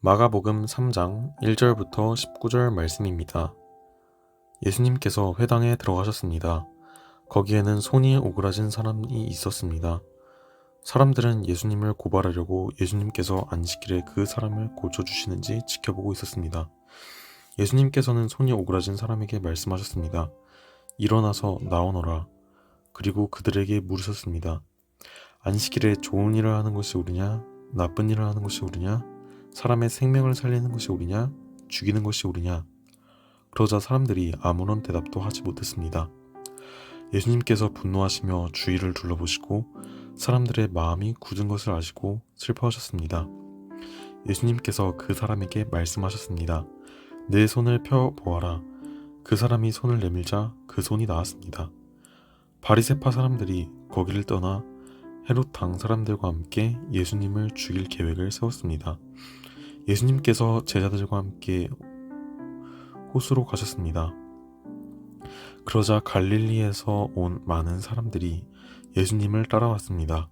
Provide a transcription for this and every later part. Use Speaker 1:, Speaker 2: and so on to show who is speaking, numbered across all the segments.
Speaker 1: 마가복음 3장 1절부터 19절 말씀입니다. 예수님께서 회당에 들어가셨습니다. 거기에는 손이 오그라진 사람이 있었습니다. 사람들은 예수님을 고발하려고 예수님께서 안식일에 그 사람을 고쳐주시는지 지켜보고 있었습니다. 예수님께서는 손이 오그라진 사람에게 말씀하셨습니다. 일어나서 나오너라. 그리고 그들에게 물으셨습니다. 안식일에 좋은 일을 하는 것이 옳으냐? 나쁜 일을 하는 것이 옳으냐? 사람의 생명을 살리는 것이 옳으냐? 죽이는 것이 옳으냐? 그러자 사람들이 아무런 대답도 하지 못했습니다. 예수님께서 분노하시며 주위를 둘러보시고 사람들의 마음이 굳은 것을 아시고 슬퍼하셨습니다. 예수님께서 그 사람에게 말씀하셨습니다. 내 손을 펴 보아라. 그 사람이 손을 내밀자 그 손이 나았습니다. 바리세파 사람들이 거기를 떠나 헤롯 당 사람들과 함께 예수님을 죽일 계획을 세웠습니다. 예수님께서 제자들과 함께 호수로 가셨습니다. 그러자 갈릴리에서 온 많은 사람들이 예수님을 따라왔습니다.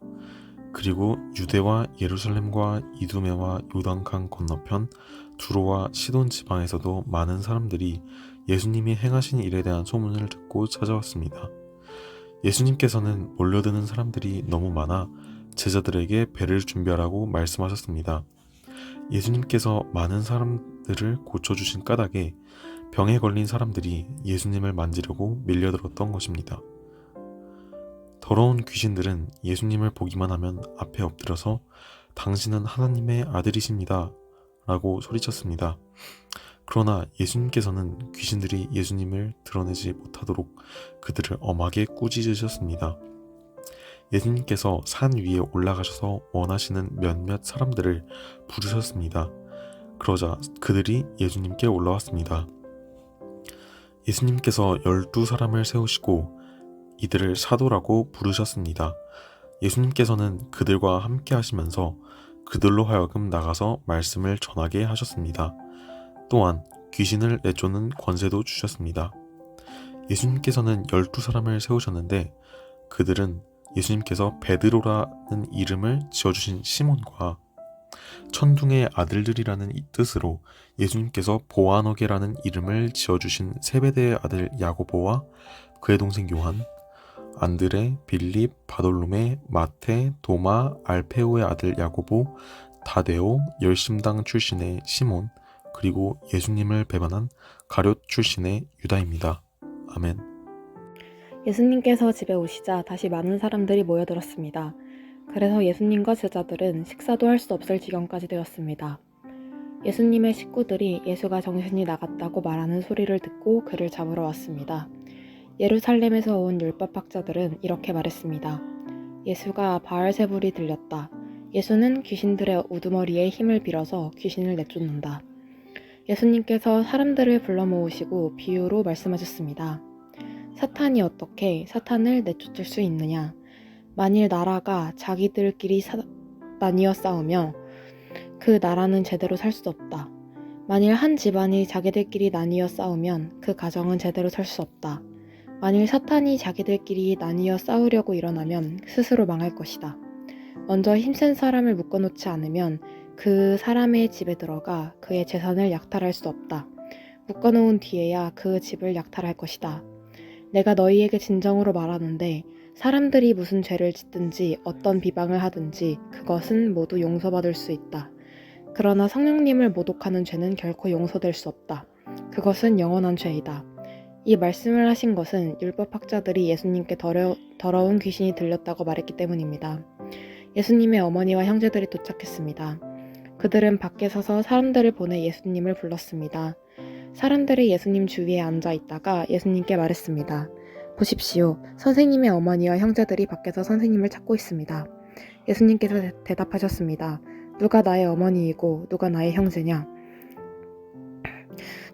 Speaker 1: 그리고 유대와 예루살렘과 이두메와 요단강 건너편 두로와 시돈 지방에서도 많은 사람들이 예수님이 행하신 일에 대한 소문을 듣고 찾아왔습니다. 예수님께서는 몰려드는 사람들이 너무 많아 제자들에게 배를 준비하라고 말씀하셨습니다. 예수님께서 많은 사람들을 고쳐주신 까닭에 병에 걸린 사람들이 예수님을 만지려고 밀려들었던 것입니다. 더러운 귀신들은 예수님을 보기만 하면 앞에 엎드려서 당신은 하나님의 아들이십니다. 라고 소리쳤습니다. 그러나 예수님께서는 귀신들이 예수님을 드러내지 못하도록 그들을 엄하게 꾸짖으셨습니다. 예수님께서 산 위에 올라가셔서 원하시는 몇몇 사람들을 부르셨습니다. 그러자 그들이 예수님께 올라왔습니다. 예수님께서 열두 사람을 세우시고 이들을 사도라고 부르셨습니다. 예수님께서는 그들과 함께 하시면서 그들로 하여금 나가서 말씀을 전하게 하셨습니다. 또한 귀신을 내쫓는 권세도 주셨습니다. 예수님께서는 열두 사람을 세우셨는데 그들은 예수님께서 베드로라는 이름을 지어주신 시몬과 천둥의 아들들이라는 뜻으로 예수님께서 보아너게라는 이름을 지어주신 세베대의 아들 야고보와 그의 동생 요한, 안드레, 빌립, 바돌로메, 마테, 도마, 알페오의 아들 야고보, 다데오, 열심당 출신의 시몬, 그리고 예수님을 배반한 가룟 출신의 유다입니다. 아멘.
Speaker 2: 예수님께서 집에 오시자 다시 많은 사람들이 모여들었습니다. 그래서 예수님과 제자들은 식사도 할 수 없을 지경까지 되었습니다. 예수님의 식구들이 예수가 정신이 나갔다고 말하는 소리를 듣고 그를 잡으러 왔습니다. 예루살렘에서 온 율법학자들은 이렇게 말했습니다. 예수가 바알세불이 들렸다. 예수는 귀신들의 우두머리에 힘을 빌어서 귀신을 내쫓는다. 예수님께서 사람들을 불러 모으시고 비유로 말씀하셨습니다. 사탄이 어떻게 사탄을 내쫓을 수 있느냐? 만일 나라가 자기들끼리 사, 나뉘어 싸우며 그 나라는 제대로 살 수 없다. 만일 한 집안이 자기들끼리 나뉘어 싸우면 그 가정은 제대로 살 수 없다. 만일 사탄이 자기들끼리 나뉘어 싸우려고 일어나면 스스로 망할 것이다. 먼저 힘센 사람을 묶어놓지 않으면 그 사람의 집에 들어가 그의 재산을 약탈할 수 없다. 묶어놓은 뒤에야 그 집을 약탈할 것이다. 내가 너희에게 진정으로 말하는데 사람들이 무슨 죄를 짓든지 어떤 비방을 하든지 그것은 모두 용서받을 수 있다. 그러나 성령님을 모독하는 죄는 결코 용서될 수 없다. 그것은 영원한 죄이다. 이 말씀을 하신 것은 율법학자들이 예수님께 더러, 더러운 귀신이 들렸다고 말했기 때문입니다. 예수님의 어머니와 형제들이 도착했습니다. 그들은 밖에 서서 사람들을 보내 예수님을 불렀습니다. 사람들이 예수님 주위에 앉아 있다가 예수님께 말했습니다. 보십시오. 선생님의 어머니와 형제들이 밖에서 선생님을 찾고 있습니다. 예수님께서 대- 대답하셨습니다. 누가 나의 어머니이고 누가 나의 형제냐?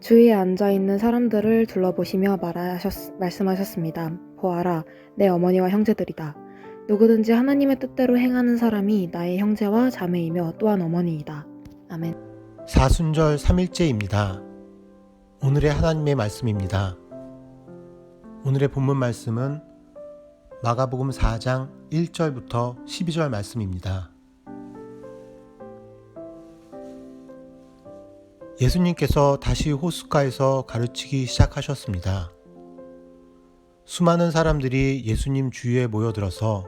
Speaker 2: 주위에 앉아 있는 사람들을 둘러보시며 말하셨, 말씀하셨습니다. 보아라, 내 어머니와 형제들이다. 누구든지 하나님의 뜻대로 행하는 사람이 나의 형제와 자매이며 또한 어머니이다. 아멘.
Speaker 3: 사순절 3일째입니다. 오늘의 하나님의 말씀입니다. 오늘의 본문 말씀은 마가복음 4장 1절부터 12절 말씀입니다. 예수님께서 다시 호숫가에서 가르치기 시작하셨습니다. 수많은 사람들이 예수님 주위에 모여들어서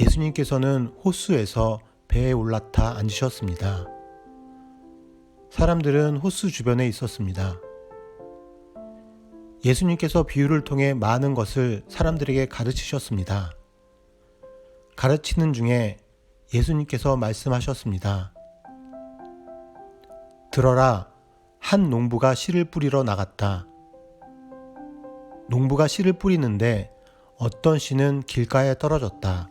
Speaker 3: 예수님께서는 호수에서 배에 올라타 앉으셨습니다. 사람들은 호수 주변에 있었습니다. 예수님께서 비유를 통해 많은 것을 사람들에게 가르치셨습니다. 가르치는 중에 예수님께서 말씀하셨습니다. 들어라, 한 농부가 씨를 뿌리러 나갔다. 농부가 씨를 뿌리는데 어떤 씨는 길가에 떨어졌다.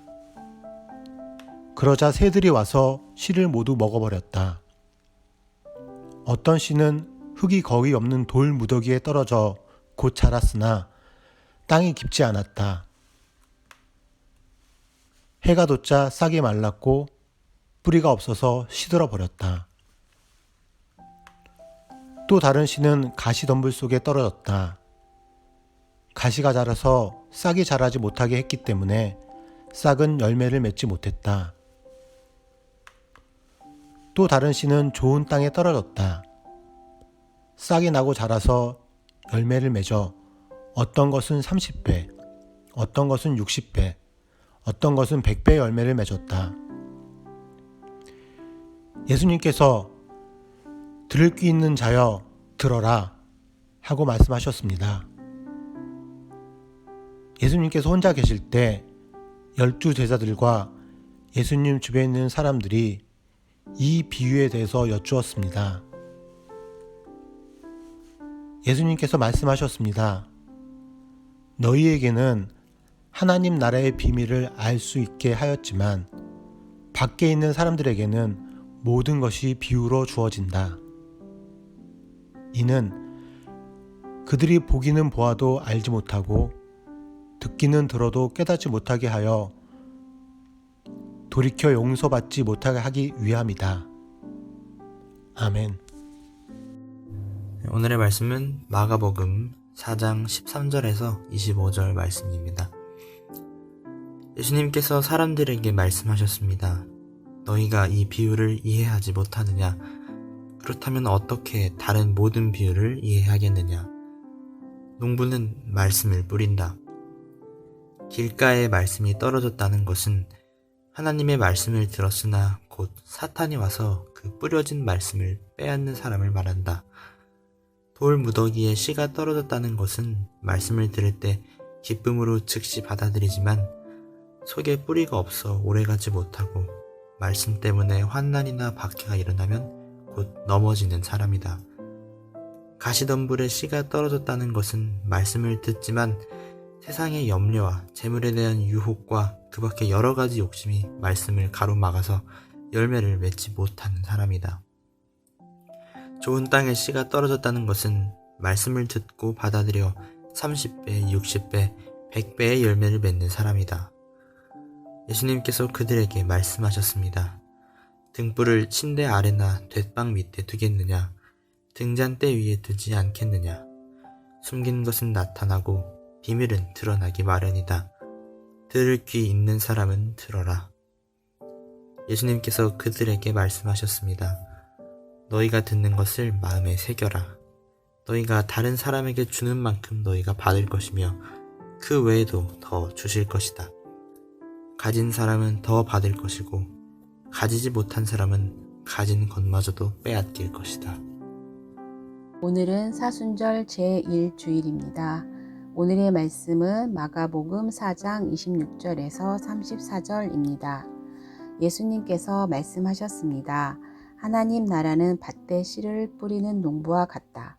Speaker 3: 그러자 새들이 와서 씨를 모두 먹어버렸다. 어떤 씨는 흙이 거의 없는 돌 무더기에 떨어져 곧 자랐으나 땅이 깊지 않았다. 해가 돋자 싹이 말랐고 뿌리가 없어서 시들어 버렸다. 또 다른 씨는 가시덤불 속에 떨어졌다. 가시가 자라서 싹이 자라지 못하게 했기 때문에 싹은 열매를 맺지 못했다. 또 다른 씨는 좋은 땅에 떨어졌다. 싹이 나고 자라서 열매를 맺어 어떤 것은 30배, 어떤 것은 60배, 어떤 것은 100배 열매를 맺었다. 예수님께서 들을 귀 있는 자여 들어라 하고 말씀하셨습니다. 예수님께서 혼자 계실 때 열두 제자들과 예수님 주변에 있는 사람들이 이 비유에 대해서 여쭈었습니다. 예수님께서 말씀하셨습니다. 너희에게는 하나님 나라의 비밀을 알 수 있게 하였지만 밖에 있는 사람들에게는 모든 것이 비유로 주어진다. 이는 그들이 보기는 보아도 알지 못하고 듣기는 들어도 깨닫지 못하게 하여 돌이켜 용서받지 못하게 하기 위함이다. 아멘.
Speaker 4: 오늘의 말씀은 마가복음 4장 13절에서 25절 말씀입니다. 예수님께서 사람들에게 말씀하셨습니다. 너희가 이 비유를 이해하지 못하느냐? 그렇다면 어떻게 다른 모든 비유를 이해하겠느냐? 농부는 말씀을 뿌린다. 길가에 말씀이 떨어졌다는 것은 하나님의 말씀을 들었으나 곧 사탄이 와서 그 뿌려진 말씀을 빼앗는 사람을 말한다. 돌 무더기에 씨가 떨어졌다는 것은 말씀을 들을 때 기쁨으로 즉시 받아들이지만 속에 뿌리가 없어 오래가지 못하고 말씀 때문에 환난이나 박해가 일어나면 곧 넘어지는 사람이다. 가시덤불에 씨가 떨어졌다는 것은 말씀을 듣지만 세상의 염려와 재물에 대한 유혹과 그 밖에 여러 가지 욕심이 말씀을 가로막아서 열매를 맺지 못하는 사람이다. 좋은 땅에 씨가 떨어졌다는 것은 말씀을 듣고 받아들여 30배, 60배, 100배의 열매를 맺는 사람이다. 예수님께서 그들에게 말씀하셨습니다. 등불을 침대 아래나 돛방 밑에 두겠느냐? 등잔대 위에 두지 않겠느냐? 숨긴 것은 나타나고 비밀은 드러나기 마련이다. 들을 귀 있는 사람은 들어라. 예수님께서 그들에게 말씀하셨습니다. 너희가 듣는 것을 마음에 새겨라. 너희가 다른 사람에게 주는 만큼 너희가 받을 것이며 그 외에도 더 주실 것이다. 가진 사람은 더 받을 것이고 가지지 못한 사람은 가진 것마저도 빼앗길 것이다.
Speaker 5: 오늘은 사순절 제1주일입니다. 오늘의 말씀은 마가복음 4장 26절에서 34절입니다. 예수님께서 말씀하셨습니다. 하나님 나라는 밭에 씨를 뿌리는 농부와 같다.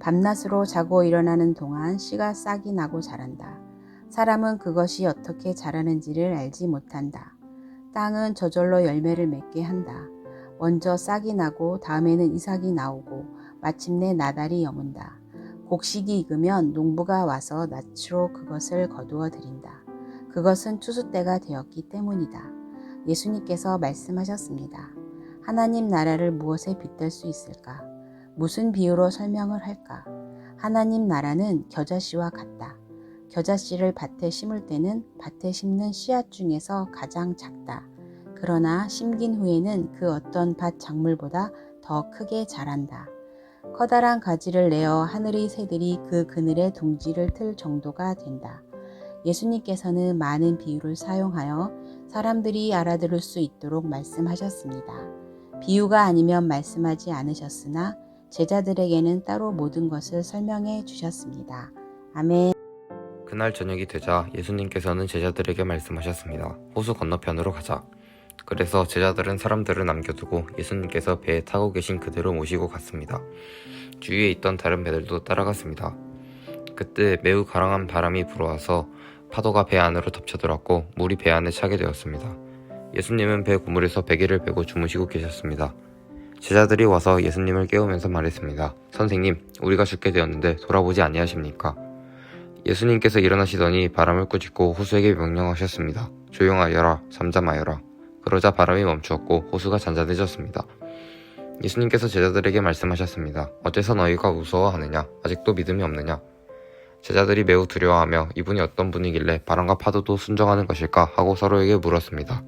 Speaker 5: 밤낮으로 자고 일어나는 동안 씨가 싹이 나고 자란다. 사람은 그것이 어떻게 자라는지를 알지 못한다. 땅은 저절로 열매를 맺게 한다. 먼저 싹이 나고 다음에는 이삭이 나오고 마침내 나달이 여문다. 곡식이 익으면 농부가 와서 낯으로 그것을 거두어 드린다. 그것은 추수 때가 되었기 때문이다. 예수님께서 말씀하셨습니다. 하나님 나라를 무엇에 빗댈 수 있을까? 무슨 비유로 설명을 할까? 하나님 나라는 겨자씨와 같다. 겨자씨를 밭에 심을 때는 밭에 심는 씨앗 중에서 가장 작다. 그러나 심긴 후에는 그 어떤 밭 작물보다 더 크게 자란다. 커다란 가지를 내어 하늘의 새들이 그 그늘에 둥지를 틀 정도가 된다. 예수님께서는 많은 비유를 사용하여 사람들이 알아들을 수 있도록 말씀하셨습니다. 비유가 아니면 말씀하지 않으셨으나 제자들에게는 따로 모든 것을 설명해 주셨습니다. 아멘.
Speaker 6: 그날 저녁이 되자 예수님께서는 제자들에게 말씀하셨습니다. 호수 건너편으로 가자. 그래서 제자들은 사람들을 남겨두고 예수님께서 배에 타고 계신 그대로 모시고 갔습니다. 주위에 있던 다른 배들도 따라갔습니다. 그때 매우 가랑한 바람이 불어와서 파도가 배 안으로 덮쳐들었고 물이 배 안에 차게 되었습니다. 예수님은 배 고물에서 베개를 베고 주무시고 계셨습니다. 제자들이 와서 예수님을 깨우면서 말했습니다. 선생님, 우리가 죽게 되었는데 돌아보지 아니하십니까? 예수님께서 일어나시더니 바람을 꾸짖고 호수에게 명령하셨습니다. 조용하여라, 잠잠하여라. 그러자 바람이 멈추었고 호수가 잔잔해졌습니다. 예수님께서 제자들에게 말씀하셨습니다. 어째서 너희가 무서워하느냐? 아직도 믿음이 없느냐? 제자들이 매우 두려워하며 이분이 어떤 분이길래 바람과 파도도 순종하는 것일까 하고 서로에게 물었습니다.